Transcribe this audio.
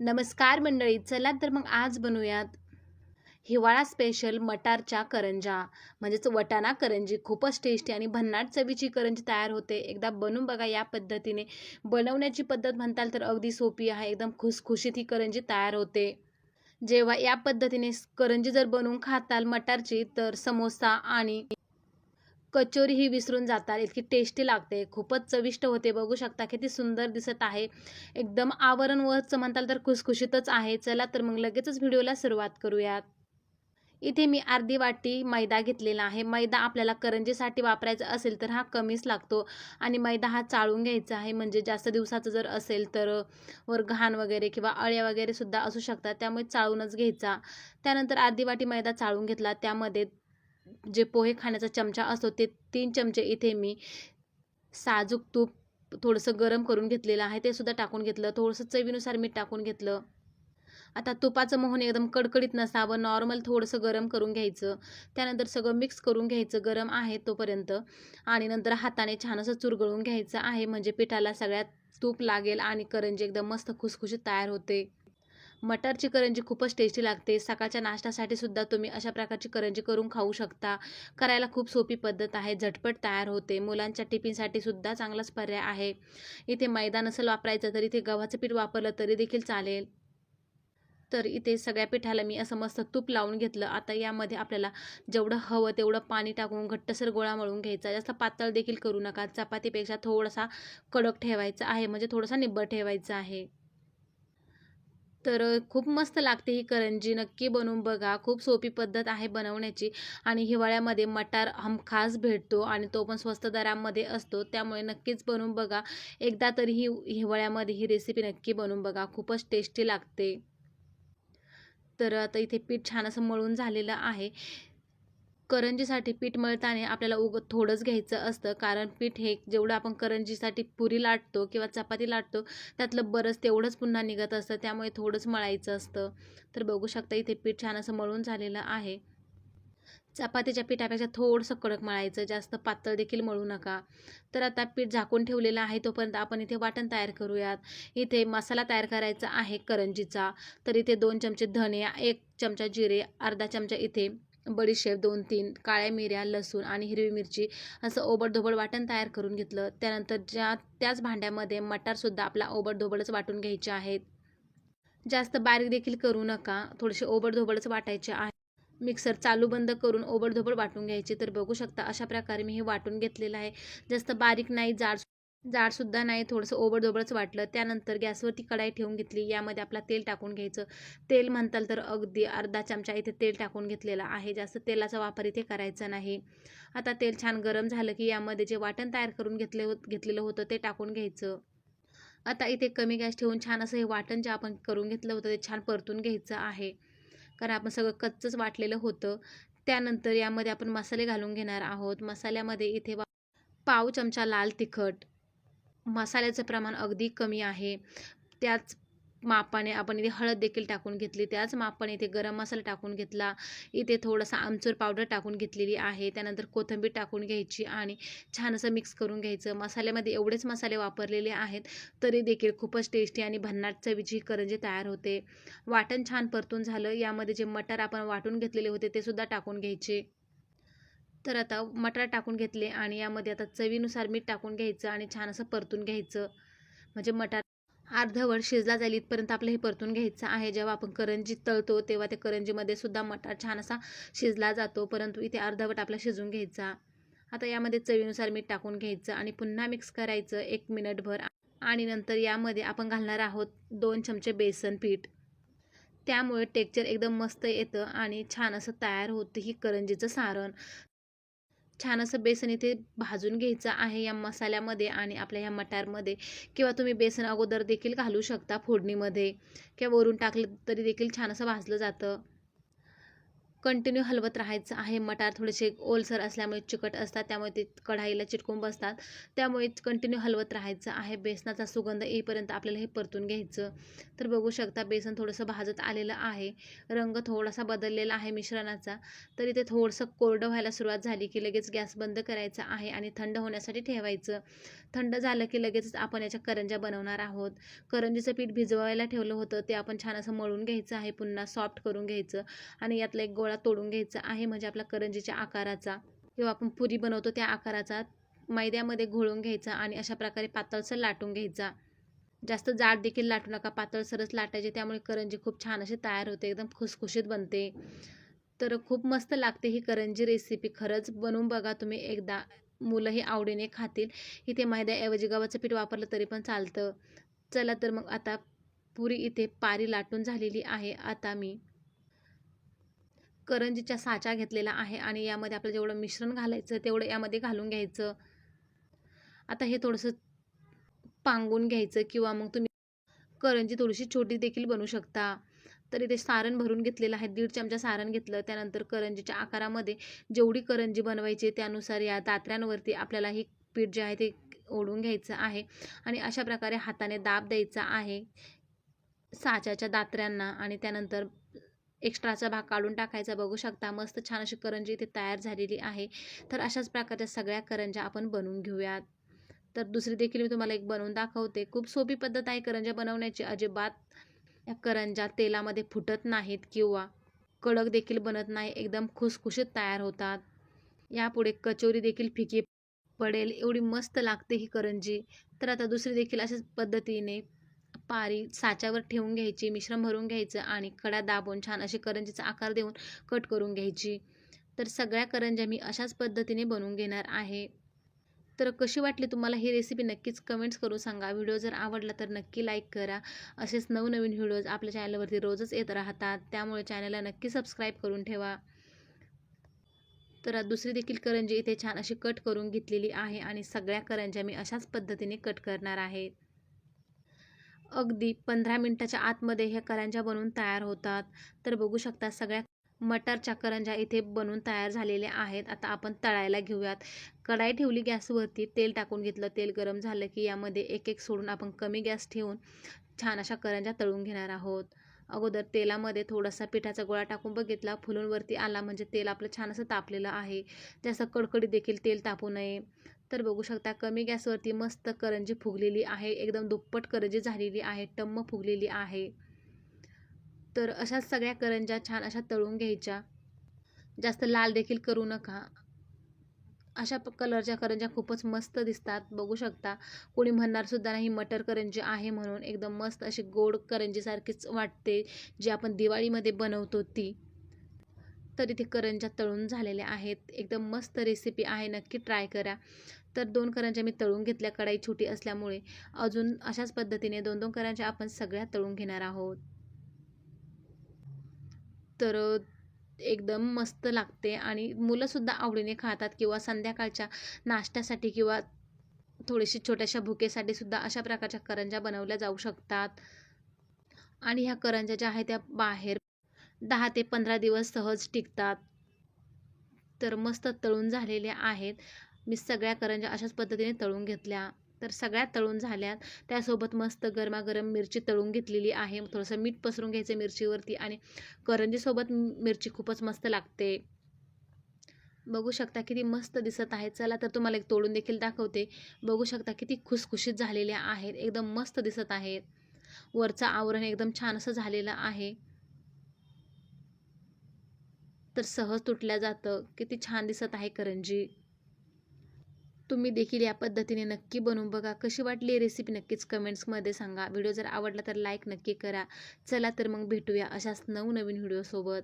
नमस्कार मंडळी चला तर मग आज बनवूयात हिवाळा स्पेशल मटारच्या करंजा. म्हणजेच वटाणा करंजी खूपच टेस्टी आणि भन्नाट चवीची करंजी तयार होते. एकदा बनवून बघा या पद्धतीने. बनवण्याची पद्धत म्हणताल तर अगदी सोपी आहे. एकदम खुसखुशीत ही करंजी तयार होते. जेव्हा या पद्धतीने करंजी जर बनवून खाताल मटारची तर समोसा आणि कचोरी ही विसरून जातात. इतकी टेस्टी लागते. खूपच चविष्ट होते. बघू शकता किती सुंदर दिसत आहे. एकदम आवरण वरचं म्हणताल तर खुसखुशीतच आहे. चला तर मग लगेचच व्हिडिओला सुरुवात करूयात. इथे मी अर्धी वाटी मैदा घेतलेला आहे. मैदा आपल्याला करंजीसाठी वापरायचा असेल तर हा कमीच लागतो. आणि मैदा हा चाळून घ्यायचा आहे. म्हणजे जास्त दिवसाचं जर असेल तर वर घाण वगैरे किंवा अळ्या वगैरे सुद्धा असू शकतात. त्यामुळे चाळूनच घ्यायचा. त्यानंतर अर्धी वाटी मैदा चाळून घेतला. त्यामध्ये जे पोहे खाण्याचा चमचा असतो ते तीन चमचे इथे मी साजूक तूप थोडंसं गरम करून घेतलेलं आहे ते सुद्धा टाकून घेतलं. थोडंसं चवीनुसार मीठ टाकून घेतलं. आता तुपाचं मोहन एकदम कडकडीत नसावं नॉर्मल थोडंसं गरम करून घ्यायचं. त्यानंतर सगळं मिक्स करून घ्यायचं गरम आहे तोपर्यंत. आणि नंतर हाताने छान असं चुरगळून घ्यायचं आहे म्हणजे पिठाला सगळ्यात तूप लागेल आणि करंजी एकदम मस्त खुसखुशीत तयार होते. मटारची करंजी खूपच टेस्टी लागते. सकाळच्या नाश्त्यासाठी सुद्धा तुम्ही अशा प्रकारची करंजी करून खाऊ शकता. करायला खूप सोपी पद्धत आहे. झटपट तयार होते. मुलांच्या टिफिनसाठी सुद्धा चांगलाच पर्याय आहे. इथे मैदा नसेल वापरायचं तर इथे गव्हाचं पीठ वापरलं तरी देखील चालेल. तर इथे सगळ्या पिठाला मी असं मस्त तूप लावून घेतलं. आता यामध्ये आपल्याला जेवढं हवं तेवढं पाणी टाकून घट्टसर गोळा मळून घ्यायचा. जास्त पातळ देखील करू नका. चपातीपेक्षा थोडासा कडक ठेवायचा आहे. म्हणजे थोडासा निब्बर ठेवायचा आहे. तर खूप मस्त लागते ही करंजी. नक्की बनवून बघा. खूप सोपी पद्धत आहे बनवण्याची आणि हिवाळ्यामध्ये मटार हमखास भेटतो आणि तो पण स्वस्त दरामध्ये असतो. त्यामुळे नक्कीच बनवून बघा. एकदा तरी ही हिवाळ्यामध्ये ही रेसिपी नक्की बनवून बघा. खूपच टेस्टी लागते. तर आता इथे पीठ छान असं मळून झालेलं आहे. करंजीसाठी पीठ मळताना आपल्याला उग थोडंच घ्यायचं असतं. कारण पीठ हे जेवढं आपण करंजीसाठी पुरी लाटतो किंवा चपाती लाटतो त्यातलं बरंच तेवढंच पुन्हा निघत असतं. त्यामुळे थोडंच मळायचं असतं. तर बघू शकता इथे पीठ छान असं मळून झालेलं आहे. चपातीच्या पिठापेक्षा थोडंसं कडक मळायचं जास्त पातळ देखील मळू नका. तर आता पीठ झाकून ठेवलेलं आहे तोपर्यंत आपण इथे वाटण तयार करूयात. इथे मसाला तयार करायचा आहे करंजीचा. तर इथे दोन चमचे धने एक चमचा जिरे अर्धा चमचा इथे बडीशेप दोन तीन काळ्या मिऱ्या लसूण आणि हिरवी मिरची असं ओबडधोबड वाटण तयार करून घेतलं. त्यानंतर ज्या त्याच भांड्यामध्ये मटारसुद्धा आपला ओबडधोबडच वाटून घ्यायचे आहेत. जास्त बारीक देखील करू नका. थोडेसे ओबडधोबडच वाटायचे आहे. मिक्सर चालू बंद करून ओबडधोबड वाटून घ्यायचे. तर बघू शकता अशा प्रकारे मी हे वाटून घेतलेलं आहे. जास्त बारीक नाही जाड जाडसुद्धा नाही थोडंसं ओबडधोबडच वाटलं. त्यानंतर गॅसवरती कढाई ठेवून घेतली. यामध्ये आपला तेल टाकून घ्यायचं. तेल म्हणताल तर अगदी अर्धा चमचा इथे तेल टाकून घेतलेलं आहे. जास्त तेलाचा वापर इथे करायचा नाही. आता तेल छान गरम झालं की यामध्ये जे वाटण तयार करून घेतले घेतलेलं होतं ते टाकून घ्यायचं. आता इथे कमी गॅस ठेवून छान असं हे वाटण जे आपण करून घेतलं होतं ते छान परतून घ्यायचं आहे. कारण आपण सगळं कच्चंच वाटलेलं होतं. त्यानंतर यामध्ये आपण मसाले घालून घेणार आहोत. मसाल्यामध्ये इथे पाव चमचा लाल तिखट मसाल्याचं प्रमाण अगदी कमी आहे. त्याच मापाने आपण इथे हळद देखील टाकून घेतली. त्याच मापाने इथे गरम मसाला टाकून घेतला. इथे थोडासा आमचूर पावडर टाकून घेतलेली आहे. त्यानंतर कोथिंबीर टाकून घ्यायची आणि छान असं मिक्स करून घ्यायचं. मसाल्यामध्ये एवढेच मसाले वापरलेले आहेत तरी देखील खूपच टेस्टी आणि भन्नाट चवीची करंजी तयार होते. वाटण छान परतून झालं. यामध्ये जे मटर आपण वाटून घेतलेले होते ते सुद्धा टाकून घ्यायचे. तर आता मटार टाकून घेतले आणि यामध्ये आता चवीनुसार मीठ टाकून घ्यायचं आणि छान असं परतून घ्यायचं. म्हणजे मटार अर्धवट शिजला जाईल इथपर्यंत आपलं हे परतून घ्यायचं आहे. जेव्हा आपण करंजी तळतो तेव्हा त्या करंजीमध्ये सुद्धा मटार छान असा शिजला जातो. परंतु इथे अर्धवट आपला शिजून घ्यायचा. आता यामध्ये चवीनुसार मीठ टाकून घ्यायचं आणि पुन्हा मिक्स करायचं एक मिनटभर आणि नंतर यामध्ये आपण घालणार आहोत दोन चमचे बेसन पीठ. त्यामुळे टेक्चर एकदम मस्त येतं आणि छान असं तयार होतं ही करंजीचं सारण. छान असं बेसन इथे भाजून घ्यायचं आहे या मसाल्यामध्ये आणि आपल्या ह्या मटारमध्ये. किंवा तुम्ही बेसन अगोदर देखील घालू शकता फोडणीमध्ये. किंवा वरून टाकलं तरी देखील छान असं भाजलं जातं. कंटिन्यू हलवत राहायचं आहे. मटार थोडेसे ओलसर असल्यामुळे चिकट असतात. त्यामुळे ते कढाईला चिटकून बसतात. त्यामुळे कंटिन्यू हलवत राहायचं आहे. बेसनाचा सुगंध येईपर्यंत आपल्याला हे परतून घ्यायचं. तर बघू शकता बेसन थोडंसं भाजत आलेलं आहे. रंग थोडासा बदललेला आहे मिश्रणाचा. तरी ते थोडंसं कोरडं व्हायला सुरुवात झाली की लगेच गॅस बंद करायचा आहे आणि थंड होण्यासाठी ठेवायचं. थंड झालं की लगेचच आपण याच्या करंज्या बनवणार आहोत. करंजीचं पीठ भिजवायला ठेवलं होतं. ते आपण छान असं मळून घ्यायचं आहे. पुन्हा सॉफ्ट करून घ्यायचं. आणि यातलं एक गोळा तोडून घ्यायचा आहे म्हणजे आपला करंजीच्या आकाराचा. किंवा आपण पुरी बनवतो त्या आकाराचा मैद्यामध्ये घोळून घ्यायचा आणि अशा प्रकारे पातळसर लाटून घ्यायचा. जास्त जाड देखील लाटू नका पातळसरच लाटायचे त्यामुळे करंजी खूप छान अशी तयार होते एकदम खुसखुशीत बनते. तर खूप मस्त लागते ही करंजी रेसिपी खरंच बनवून बघा तुम्ही एकदा. मुलंही आवडीने खातील. इथे मैद्याऐवजी गव्हाचं पीठ वापरलं तरी पण चालतं. चला तर मग आता पुरी इथे पारी लाटून झालेली आहे आता मी. करंजीच्या साचा घेतलेला आहे आणि यामध्ये आपलं जेवढं मिश्रण घालायचं तेवढं यामध्ये घालून घ्यायचं. आता हे थोडंसं पांगून घ्यायचं किंवा मग तुम्ही करंजी थोडीशी छोटी देखील बनवू शकता. तर इथे सारण भरून घेतलेलं आहे दीड चमचा सारण घेतलं. त्यानंतर करंजीच्या आकारामध्ये जेवढी करंजी बनवायची त्यानुसार या दात्र्यांवरती आपल्याला ही पीठ जे आहे ते ओढून घ्यायचं आहे आणि अशा प्रकारे हाताने दाब द्यायचा आहे साच्याच्या दात्र्यांना आणि त्यानंतर एक्स्ट्राचा भाग काढून टाकायचा बघू शकता. मस्त छान अशी करंजी इथे तयार झालेली आहे. तर अशाच प्रकारच्या सगळ्या करंज्या आपण बनवून घेऊयात. तर दुसरी देखील मी तुम्हाला एक बनवून दाखवते. खूप सोपी पद्धत आहे करंज्या बनवण्याची. अजिबात या करंज्या तेलामध्ये फुटत नाहीत किंवा कडक देखील बनत नाही. एकदम खुसखुशीत तयार होतात. यापुढे कचोरी देखील फिकी पडेल. एवढी मस्त लागते ही करंजी. तर आता दुसरी देखील अशाच पद्धतीने पारी साच्यावर ठेवून घ्यायची मिश्रण भरून घ्यायचं आणि कडा दाबून छान अशी करंजीचा आकार देऊन कट करून घ्यायची. तर सगळ्या करंज्या मी अशाच पद्धतीने बनवून घेणार आहे. तर कशी वाटली तुम्हाला ही रेसिपी नक्कीच कमेंट्स करून सांगा. व्हिडिओ जर आवडला तर नक्की लाईक करा. असेच नवनवीन व्हिडिओज आपल्या चॅनलवरती रोजच येत राहतात. त्यामुळे चॅनलला नक्की सबस्क्राईब करून ठेवा. तर दुसरी देखील करंजी इथे छान अशी कट करून घेतलेली आहे आणि सगळ्या करंज्या मी अशाच पद्धतीने कट करणार आहे. अगदी पंधरा मिनटाच्या आतमध्ये ह्या करंज्या बनवून तयार होतात. तर बघू शकता सगळ्या मटारच्या करंज्या इथे बनवून तयार झालेल्या आहेत. आता आपण तळायला घेऊयात. कढाई ठेवली गॅसवरती तेल टाकून घेतलं. तेल गरम झालं की यामध्ये एक एक सोडून आपण कमी गॅस ठेवून छान अशा करंज्या तळून घेणार आहोत. अगोदर तेलामध्ये थोडासा पिठाचा गोळा टाकून बघितला. फुलून वरती आला म्हणजे तेल आपलं छान असं तापलेलं आहे. जास्त कडकडी देखील तेल तापू नये. तर बघू शकता कमी गॅसवरती मस्त करंजी फुगलेली आहे. एकदम दुप्पट करंजी झालेली आहे. टम्म फुगलेली आहे. तर अशाच सगळ्या करंज्या छान अशा तळून घ्यायच्या. जास्त लाल देखील करू नका. अशा कलरच्या करंज्या खूपच मस्त दिसतात. बघू शकता कोणी म्हणणारसुद्धा नाही मटर करंजी आहे म्हणून. एकदम मस्त अशी गोड करंजीसारखीच वाटते जी आपण दिवाळीमध्ये बनवतो ती. तर इथे करंज्या तळून झालेल्या आहेत. एकदम मस्त रेसिपी आहे. नक्की ट्राय करा. तर दोन करंज्या मी तळून घेतल्या. कढाई छोटी असल्यामुळे अजून अशाच पद्धतीने दोन दोन करंज्या आपण सगळ्या तळून घेणार आहोत. तर एकदम मस्त लागते आणि मुलंसुद्धा आवडीने खातात किंवा संध्याकाळच्या नाश्त्यासाठी किंवा थोडीशी छोट्याशा भुकेसाठी सुद्धा अशा प्रकारच्या करंज्या बनवल्या जाऊ शकतात. आणि ह्या करंज्या ज्या आहेत त्या बाहेर दहा ते पंधरा दिवस सहज टिकतात. तर मस्त तळून झालेल्या आहेत. मी सगळ्या करंज्या अशाच पद्धतीने तळून घेतल्या. तर सगळ्या तळून झाल्यात. त्यासोबत मस्त गरमागरम मिरची तळून घेतलेली आहे. थोडंसं मीठ पसरून घ्यायचं मिरचीवरती आणि करंजीसोबत मिरची खूपच मस्त लागते. बघू शकता किती मस्त दिसत आहे. चला तर तुम्हाला एक तोडून देखील दाखवते. बघू शकता किती खुसखुशीत झालेल्या आहेत. एकदम मस्त दिसत आहेत. वरचं आवरण एकदम छान असं झालेलं आहे. तर सहज तुटल्या जातं. किती छान दिसत आहे करंजी. तुम्ही देखील या पद्धतीने नक्की बनवून बघा. कशी वाटली रेसिपी नक्कीच कमेंट्समध्ये सांगा. व्हिडिओ जर आवडला तर लाईक नक्की करा. चला तर मग भेटूया अशाच नवनवीन व्हिडिओसोबत.